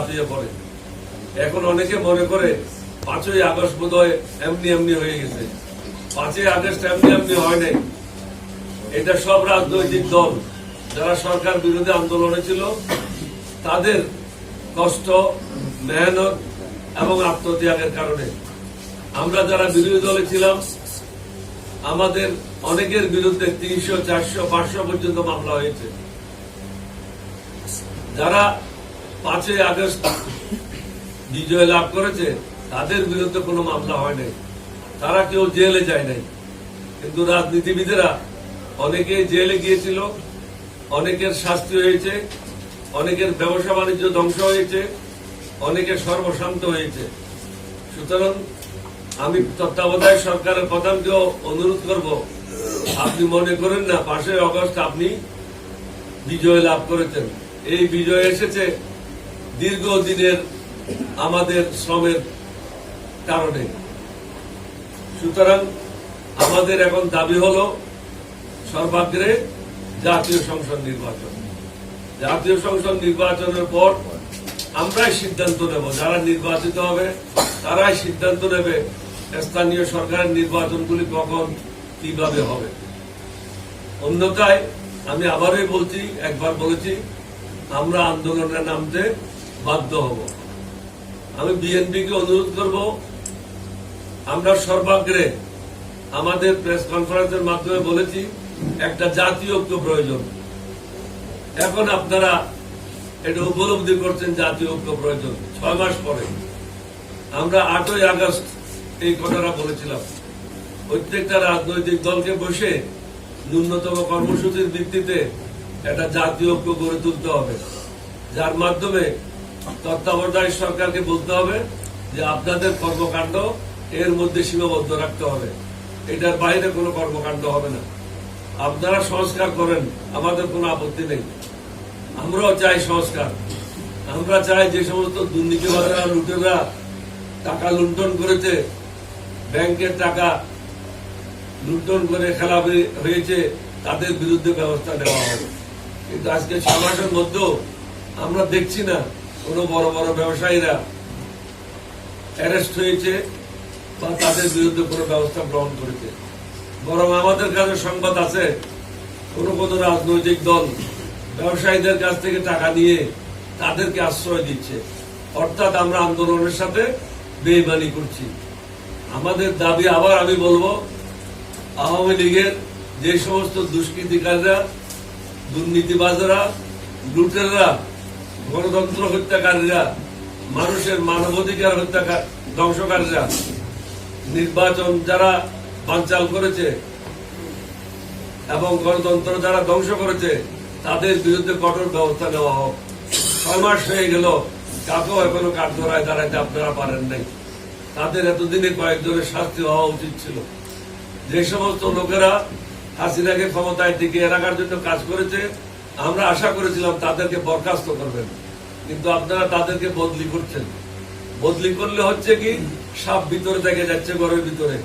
ঝাঁপিয়ে পড়ে। এখন অনেকে মনে করে পাঁচই আগস্ট বোধ এমনি এমনি হয়ে গেছে। পাঁচই আগস্ট এমনি এমনি হয় নাই। এটা সব রাজনৈতিক দল। যারা সরকার বিরোধী আন্দোলনে ছিল, তাদের কষ্ট, মেহনত এবং আত্মত্যাগের কারণে। আমরা যারা বিরোধী দলে ছিলাম, আমাদের অনেকের বিরুদ্ধে তিনশো, চারশো, পাঁচশো পর্যন্ত মামলা হয়েছে। যারা পাঁচই আগস্ট বিজয় লাভ করেছে, তাদের বিরুদ্ধে কোনো মামলা হয় নাই। তারা কেউ জেলে যায় নাই। কিন্তু রাজনীতিবিদেরা, অনেকে জেলে গিয়েছিল, অনেকের শাস্তি হয়েছে, অনেকের ব্যবসা বাণিজ্য ধ্বংস হয়েছে অনেকের সর্বশান্ত হয়েছে। সুতরাং আমি তত্ত্বাবধায়ক সরকারের প্রধানকেও অনুরোধ করব। আপনি মনে করেন না, পাঁচই অগস্ট আপনি বিজয় লাভ করেছেন। এই বিজয় এসেছে দীর্ঘদিনের আমাদের শ্রমের কারণে। সুতরাং আমাদের এখন দাবি হলো সর্বাগ্রে জাতীয় সংসদ নির্বাচন। জাতীয় সংসদ নির্বাচনের পর আমরাই সিদ্ধান্ত নেব যারা নির্বাচিত হবে, তারাই সিদ্ধান্ত নেবে স্থানীয় সরকারের নির্বাচনগুলি কখন কীভাবে হবে। অন্যথায় আমি আবারই বলছি, একবার বলেছি, আমরা আন্দোলনে নামতে বাধ্য হব। আমি বিএনপিকে অনুরোধ করব, আমরা সর্বাগ্রে আমাদের প্রেস কনফারেন্সের মাধ্যমে বলেছি, একটা জাতীয় ঐক্য প্রয়োজন। এখন আপনারা এটা উপলব্ধি করছেন জাতীয় ঐক্য প্রয়োজন, ছয় মাস পরে। আমরা আটই আগস্ট এই কথাটা বলেছিলাম। প্রত্যেকটা রাজনৈতিক দলকে বসে ন্যূনতম কর্মসূচির ভিত্তিতে একটা জাতীয় ঐক্য গড়ে তুলতে হবে। যার মাধ্যমে তত্ত্বাবধায়ক সরকারকে বলতে হবে যে আপনাদের কর্মকাণ্ড এর মধ্যে সীমাবদ্ধ রাখতে হবে। এটার বাইরে কোনো কর্মকাণ্ড হবে না। আপনারা সংস্কার করেন, আমাদের কোনো আপত্তি নেই। আমরাও চাই সংস্কার। আমরা চাই যে সমস্ত দুর্নীতিবাদরা লুটেরা টাকা লুণ্ঠন করেছে, ব্যাংকের টাকা লুণ্ঠন করে খেলা হয়েছে, তাদের বিরুদ্ধে ব্যবস্থা নেওয়া হবে। কিন্তু আজকে সমাজের মধ্যেও আমরা দেখছি না কোনো বড় বড় ব্যবসায়ীরা অ্যারেস্ট হয়েছে বা তাদের বিরুদ্ধে কোনো ব্যবস্থা গ্রহণ করেছে। বরং আমাদের কাছে সংবাদ আছে, কোন কোন রাজনৈতিক দল ব্যবসায়ীদের কাছ থেকে টাকা নিয়ে তাদেরকে আশ্রয় দিচ্ছে। অর্থাৎ আমরা আন্দোলনের সাথে বেইমানি করছি। আমাদের দাবি আবার আমি বলব, আওয়ামী লীগের যে সমস্ত দুষ্কৃতিকারীরা, দুর্নীতিবাজরা, লুটেররা গণতন্ত্র হত্যাকারীরা, মানুষের মানবাধিকার হত্যাকার, ধ্বংসকারীরা, নির্বাচন যারা বানচাল করেছে এবং গণতন্ত্র যারা ধ্বংস করেছে, তাদের বিরুদ্ধে কঠোর ব্যবস্থা নেওয়া হোক। ছয় মাস হয়ে গেল কাকেও এখনও কাঠগড়ায় দাঁড়াইতে আপনারা পারেন নাই। তাদের এতদিনে কয়েকজনের শাস্তি হওয়া উচিত ছিল। যে সমস্ত লোকেরা হাসিনাকে ক্ষমতায় টিকিয়ে রাখার জন্য কাজ করেছে আমরা আশা করেছিলাম তাদেরকে বরখাস্ত করবেন, কিন্তু আপনারা তাদেরকে বদলি করছেন। বদলি করলে হচ্ছে কি, সাপ ভিতরে থেকে যাচ্ছে, ঘরের ভিতরে।